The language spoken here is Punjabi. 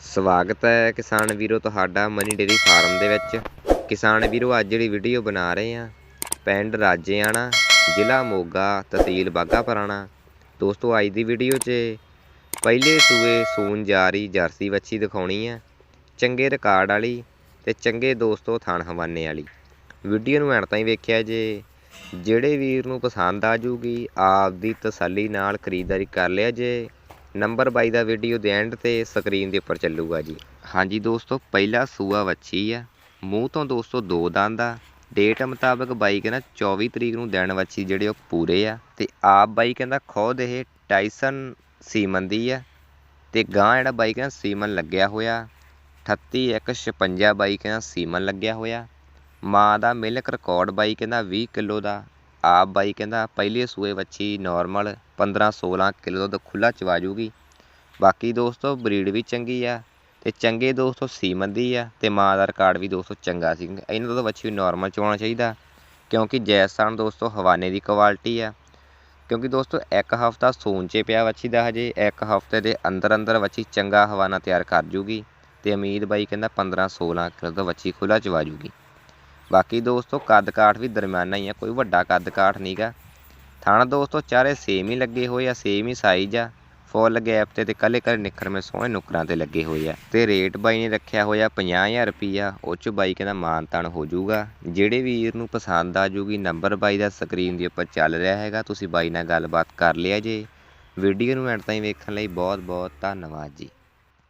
ਸਵਾਗਤ ਹੈ ਕਿਸਾਨ ਵੀਰੋ ਤੁਹਾਡਾ ਮਨੀ ਡੇਰੀ ਫਾਰਮ ਦੇ ਵਿੱਚ। ਕਿਸਾਨ ਵੀਰੋ, ਅੱਜ ਜਿਹੜੀ ਵੀਡੀਓ ਬਣਾ ਰਹੇ ਆ ਪਿੰਡ ਰਾਜੇਆਣਾ, ਜ਼ਿਲ੍ਹਾ ਮੋਗਾ, ਤਹਿਸੀਲ ਬਾਘਾ ਪੁਰਾਣਾ। ਦੋਸਤੋ, ਅੱਜ ਦੀ ਵੀਡੀਓ 'ਚ ਪਹਿਲੇ ਸੂਏ ਸੂਣ ਜਾਰੀ, ਜਰਸੀ ਵੱਛੀ ਦਿਖਾਉਣੀ ਆ ਚੰਗੇ ਰਿਕਾਰਡ ਵਾਲੀ ਤੇ ਚੰਗੇ ਦੋਸਤੋ ਥਾਣ ਹਵਾਨੇ ਵਾਲੀ। ਵੀਡੀਓ ਨੂੰ ਐਂਡ ਤਾਈਂ ਵੇਖਿਆ ਜੇ ਜਿਹੜੇ ਵੀਰ ਨੂੰ ਪਸੰਦ ਆ ਜੂਗੀ, ਆਪ ਦੀ ਤਸੱਲੀ ਨਾਲ ਖਰੀਦਦਾਰੀ ਕਰ ਲਿਆ ਜੇ ਨੰਬਰ 22 ਦਾ ਵੀਡੀਓ ਦੇ ਐਂਡ ਤੇ ਸਕਰੀਨ ਦੇ ਉੱਪਰ ਚੱਲੂਗਾ ਜੀ। ਹਾਂਜੀ ਦੋਸਤੋ, ਪਹਿਲਾ ਸੂਆ ਵੱਛੀ ਆ। ਮੂੰਹ ਤੋਂ ਦੋਸਤੋ ਦੋ ਦੰਦ ਆ। ਡੇਟ ਮੁਤਾਬਕ ਬਾਈ ਕਹਿੰਦਾ 24 ਤਰੀਕ ਨੂੰ ਦੇਣ ਵੱਛੀ ਜਿਹੜੇ ਉਹ ਪੂਰੇ ਆ। ਤੇ ਆਪ ਬਾਈ ਕਹਿੰਦਾ ਖੁਦ ਇਹ ਟਾਈਸਨ ਸੀਮਨ ਦੀ ਆ। ਤੇ ਗਾਂ ਜਿਹੜਾ ਬਾਈ ਕਹਿੰਦਾ ਸੀਮਨ ਲੱਗਿਆ ਹੋਇਆ। 38156 ਬਾਈ ਕਹਿੰਦਾ ਸੀਮਨ ਲੱਗਿਆ ਹੋਇਆ। ਮਾਂ ਦਾ ਮਿਲਕ ਰਿਕਾਰਡ ਬਾਈ ਕਹਿੰਦਾ 20 ਕਿਲੋ ਦਾ। ਆਪ ਬਾਈ ਕਹਿੰਦਾ, ਪਹਿਲੇ ਸੂਏ ਵੱਛੀ ਨਾਰਮਲ 15 16 ਕਿਲੋ ਦੁੱਧ ਖੁੱਲਾ ਚਵਾ ਜੂਗੀ ਬਾਕੀ ਦੋਸਤੋ ਬਰੀਡ ਵੀ ਚੰਗੀ ਆ ਤੇ ਚੰਗੇ ਦੋਸਤੋ ਸੀਮਨ ਦੀ ਆ ਤੇ ਮਾਂ ਦਾ ਰਿਕਾਰਡ ਵੀ ਦੋਸਤੋ ਚੰਗਾ ਸੀ। ਇਹਨਾਂ ਦਾ ਵੱਛੀ ਨਾਰਮਲ ਚਵਾਉਣਾ ਚਾਹੀਦਾ ਕਿਉਂਕਿ ਜੈਸਾਨ ਦੋਸਤੋ ਹਵਾਨੇ ਦੀ ਕੁਆਲਿਟੀ ਆ। ਕਿਉਂਕਿ ਦੋਸਤੋ ਇੱਕ ਹਫਤਾ ਸੂਣ 'ਚ ਪਿਆ ਵੱਛੀ ਦਾ ਹਜੇ, ਇੱਕ ਹਫ਼ਤੇ ਦੇ ਅੰਦਰ ਅੰਦਰ ਵੱਛੀ ਚੰਗਾ ਹਵਾਨਾ ਤਿਆਰ ਕਰ ਜੂਗੀ ਤੇ ਉਮੀਦ ਬਾਈ ਕਹਿੰਦਾ 15 16 ਕਿਲੋ ਦਾ ਵੱਛੀ ਖੁੱਲਾ ਚਵਾ ਜੂਗੀ ਬਾਕੀ ਦੋਸਤੋ ਕੱਦ ਕਾਠ ਵੀ ਦਰਮਿਆਨਾ ਹੀ ਆ, ਕੋਈ ਵੱਡਾ ਕੱਦ ਕਾਠ ਨਹੀਂਗਾ ਥਣ ਦੋਸਤੋ ਚਾਰੇ ਸੇਮ ਹੀ ਲੱਗੇ ਹੋਏ ਆ ਸੇਮ ਹੀ ਸਾਈਜ਼ ਆ। ਫੁੱਲ ਗੈਪ ਤੇ ਤੇ ਕੱਲੇ ਕੱਲੇ ਨਿਖਰਵੇਂ ਸੋਹਣੇ ਨੁਕਰਾਂ ਤੇ ਲੱਗੇ ਹੋਏ ਆ। ਤੇ ਰੇਟ ਬਾਈ ਨੇ ਰੱਖਿਆ ਹੋਇਆ 50000 ਰੁਪਈਆ, ਉਹ ਚ ਬਾਈ ਕਹਿੰਦਾ ਮਾਨ ਤਾਨ ਹੋ ਜਾਊਗਾ। ਜਿਹੜੇ ਵੀਰ ਨੂੰ ਪਸੰਦ ਆ ਜੂਗੀ ਨੰਬਰ ਬਾਈ ਦਾ ਸਕਰੀਨ ਦੇ ਉੱਪਰ ਚੱਲ ਰਿਹਾ ਹੈਗਾ, ਤੁਸੀਂ ਬਾਈ ਨਾਲ ਗੱਲਬਾਤ ਕਰ ਲਿਆ ਜੇ। ਵੀਡੀਓ ਨੂੰ ਐਂਡ ਤਾਈਂ ਵੇਖਣ ਲਈ ਬਹੁਤ ਬਹੁਤ ਧੰਨਵਾਦ ਜੀ।